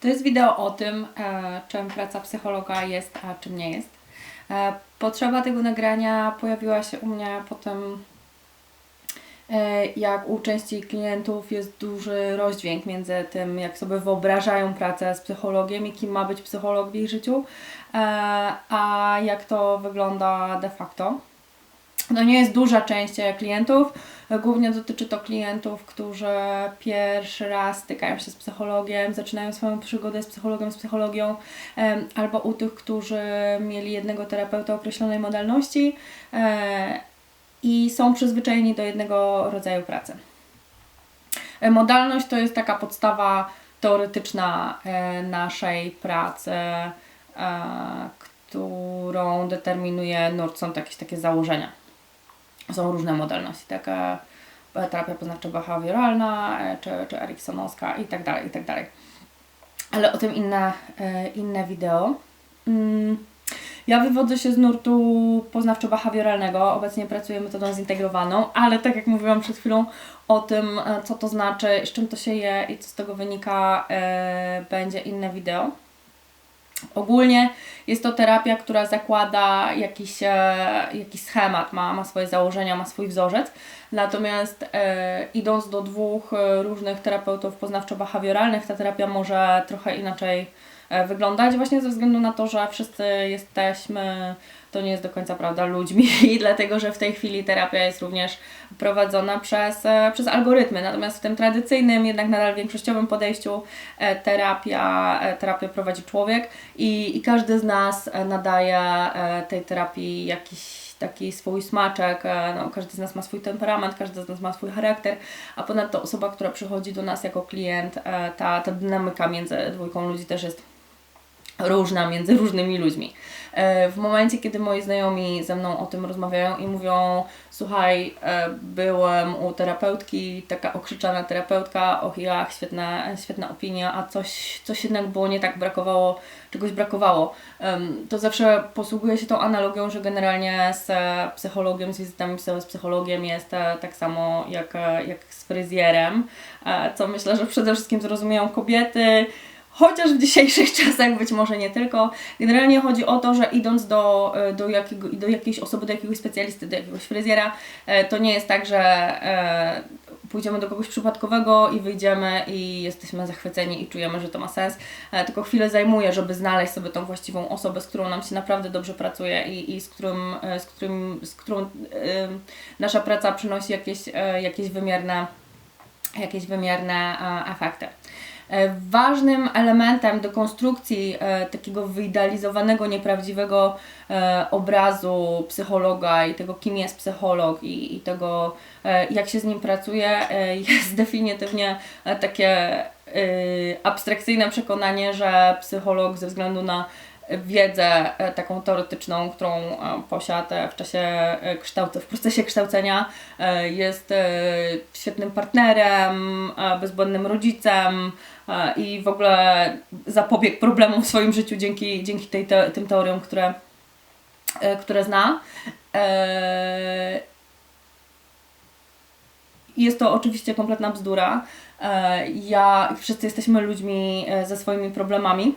To jest wideo o tym, e, czym praca psychologa jest, a czym nie jest. E, potrzeba tego nagrania pojawiła się u mnie po tym, e, jak u części klientów jest duży rozdźwięk między tym, jak sobie wyobrażają pracę z psychologiem i kim ma być psycholog w ich życiu, a jak to wygląda de facto. No nie jest duża część klientów, głównie dotyczy to klientów, którzy pierwszy raz stykają się z psychologiem, zaczynają swoją przygodę z psychologiem, z psychologią, albo u tych, którzy mieli jednego terapeuta określonej modalności e, i są przyzwyczajeni do jednego rodzaju pracy. E, Modalność to jest taka podstawa teoretyczna e, naszej pracy, którą determinuje. Są jakieś takie założenia są różne modalności, taka terapia poznawczo-behawioralna, e, czy, czy eriksonowska i tak dalej, i tak dalej. Ale o tym inne, e, inne wideo. Mm, Ja wywodzę się z nurtu poznawczo-behawioralnego, obecnie pracuję metodą zintegrowaną, ale tak jak mówiłam przed chwilą o tym, e, co to znaczy, z czym to się je i co z tego wynika, będzie inne wideo. Ogólnie jest to terapia, która zakłada jakiś, e, jakiś schemat, ma, ma swoje założenia, ma swój wzorzec. Natomiast e, idąc do dwóch e, różnych terapeutów poznawczo-behawioralnych, ta terapia może trochę inaczej e, wyglądać, właśnie ze względu na to, że wszyscy jesteśmy, to nie jest do końca prawda, ludźmi, i dlatego, że w tej chwili terapia jest również prowadzona przez, e, przez algorytmy. Natomiast w tym tradycyjnym, jednak nadal większościowym podejściu e, terapia, e, terapię prowadzi człowiek i, i każdy z nas nadaje tej terapii jakiś taki swój smaczek, no, każdy z nas ma swój temperament, każdy z nas ma swój charakter, a ponadto osoba, która przychodzi do nas jako klient, ta, ta dynamika między dwójką ludzi też jest różna między różnymi ludźmi. E, W momencie, kiedy moi znajomi ze mną o tym rozmawiają i mówią, słuchaj, e, byłem u terapeutki, taka okrzyczana terapeutka, och ja, świetna, świetna opinia, a coś, coś jednak było nie tak, brakowało, czegoś brakowało, to zawsze posługuję się tą analogią, że generalnie z psychologiem, z wizytami z psychologiem jest e, tak samo jak, jak z fryzjerem, co myślę, że przede wszystkim zrozumieją kobiety, Chociaż w dzisiejszych czasach być może nie tylko. Generalnie chodzi o to, że idąc do, e, do, jakiego, do jakiejś osoby, do jakiegoś specjalisty, do jakiegoś fryzjera, e, to nie jest tak, że e, pójdziemy do kogoś przypadkowego i wyjdziemy i jesteśmy zachwyceni i czujemy, że to ma sens. Tylko chwilę zajmuje, żeby znaleźć sobie tą właściwą osobę, z którą nam się naprawdę dobrze pracuje i, i z, którym, z, którym, z którą nasza praca przynosi jakieś, jakieś wymierne, jakieś wymierne e, efekty. E, Ważnym elementem do konstrukcji e, takiego wyidealizowanego, nieprawdziwego obrazu psychologa i tego, kim jest psycholog i, i tego, jak się z nim pracuje, jest definitywnie takie abstrakcyjne przekonanie, że psycholog ze względu na wiedzę e, taką teoretyczną, którą e, posiada w czasie e, kształt, w procesie kształcenia, jest świetnym partnerem, bezbłędnym rodzicem i w ogóle zapobiegł problemom w swoim życiu dzięki, dzięki tej, te, tym teoriom, które, które zna. Jest to oczywiście kompletna bzdura. Ja, wszyscy jesteśmy ludźmi ze swoimi problemami.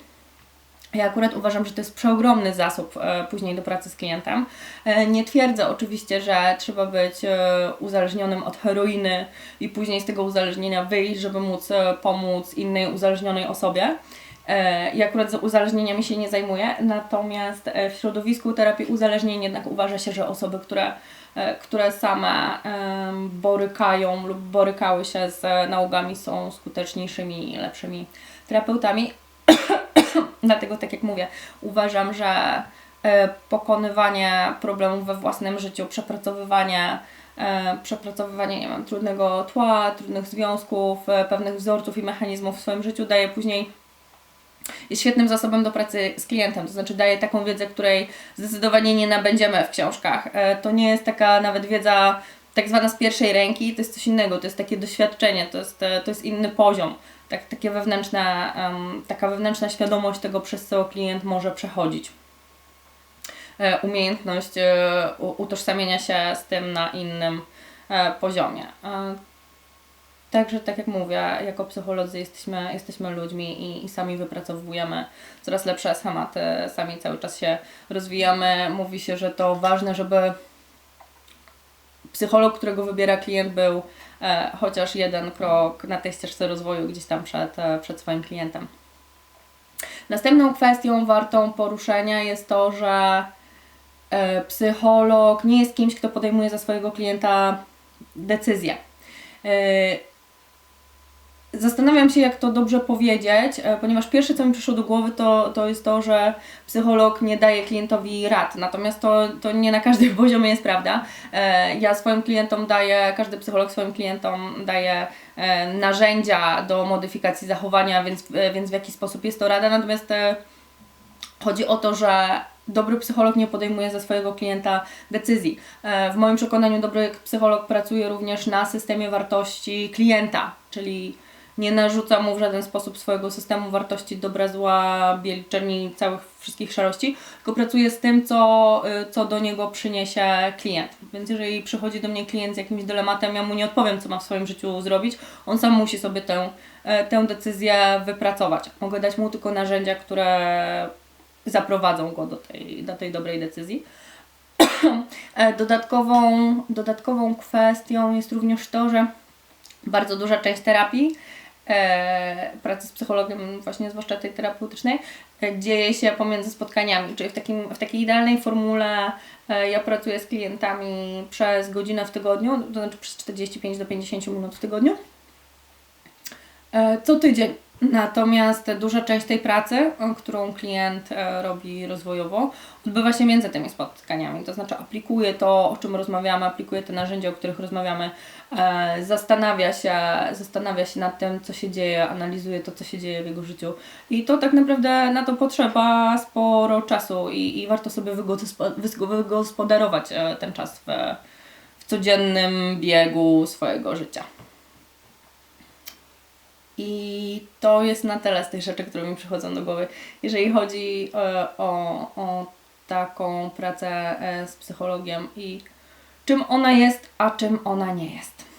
Ja akurat uważam, że to jest przeogromny zasób e, później do pracy z klientem. E, nie twierdzę oczywiście, że trzeba być e, uzależnionym od heroiny i później z tego uzależnienia wyjść, żeby móc pomóc innej uzależnionej osobie. Ja akurat z uzależnieniami się nie zajmuję, natomiast w środowisku terapii uzależnień jednak uważa się, że osoby, które, które same borykają lub borykały się z nałogami są skuteczniejszymi i lepszymi terapeutami. Dlatego, tak jak mówię, uważam, że e, pokonywanie problemów we własnym życiu, przepracowywanie, e, przepracowywanie nie wiem, trudnego tła, trudnych związków, e, pewnych wzorców i mechanizmów w swoim życiu daje później jest świetnym zasobem do pracy z klientem, to znaczy daje taką wiedzę, której zdecydowanie nie nabędziemy w książkach. To nie jest taka nawet wiedza tak zwana z pierwszej ręki, to jest coś innego, to jest takie doświadczenie, to jest, to jest inny poziom. Tak, takie wewnętrzne, taka wewnętrzna świadomość tego, przez co klient może przechodzić. E, Umiejętność e, utożsamienia się z tym na innym e, poziomie. Także tak jak mówię, jako psycholodzy jesteśmy, jesteśmy ludźmi i, i sami wypracowujemy coraz lepsze schematy, sami cały czas się rozwijamy. Mówi się, że to ważne, żeby psycholog, którego wybiera klient, był e, chociaż jeden krok na tej ścieżce rozwoju gdzieś tam przed, e, przed swoim klientem. Następną kwestią wartą poruszenia jest to, że e, psycholog nie jest kimś, kto podejmuje za swojego klienta decyzję. Zastanawiam się, jak to dobrze powiedzieć, e, ponieważ pierwsze, co mi przyszło do głowy, to, to jest to, że psycholog nie daje klientowi rad. Natomiast to, to nie na każdym poziomie jest prawda. E, Ja swoim klientom daję, każdy psycholog swoim klientom daje e, narzędzia do modyfikacji zachowania, więc, więc w jaki sposób jest to rada. Natomiast Chodzi o to, że dobry psycholog nie podejmuje za swojego klienta decyzji. W moim przekonaniu dobry psycholog pracuje również na systemie wartości klienta, czyli nie narzuca mu w żaden sposób swojego systemu wartości dobra, zła, bieli, czerni, całych wszystkich szarości, tylko pracuje z tym, co, y, co do niego przyniesie klient. Więc jeżeli przychodzi do mnie klient z jakimś dylematem, ja mu nie odpowiem, co ma w swoim życiu zrobić, on sam musi sobie tę, e, tę decyzję wypracować. Mogę dać mu tylko narzędzia, które zaprowadzą go do tej, do tej dobrej decyzji. E, Dodatkową, dodatkową kwestią jest również to, że bardzo duża część terapii, pracy z psychologiem, właśnie zwłaszcza tej terapeutycznej, e, dzieje się pomiędzy spotkaniami, czyli w, takim, w takiej idealnej formule e, ja pracuję z klientami przez godzinę w tygodniu, to znaczy przez 45 do 50 minut w tygodniu. E, co tydzień. Natomiast duża część tej pracy, którą klient e, robi rozwojowo, odbywa się między tymi spotkaniami. To znaczy aplikuje to, o czym rozmawiamy, aplikuje te narzędzia, o których rozmawiamy, e, zastanawia się, zastanawia się nad tym, co się dzieje, analizuje to, co się dzieje w jego życiu. I to tak naprawdę na to potrzeba sporo czasu i, i warto sobie wygospodarować e, ten czas w, w codziennym biegu swojego życia. I to jest na tyle z tych rzeczy, które mi przychodzą do głowy. Jeżeli chodzi e, o, o taką pracę e, z psychologiem i czym ona jest, a czym ona nie jest.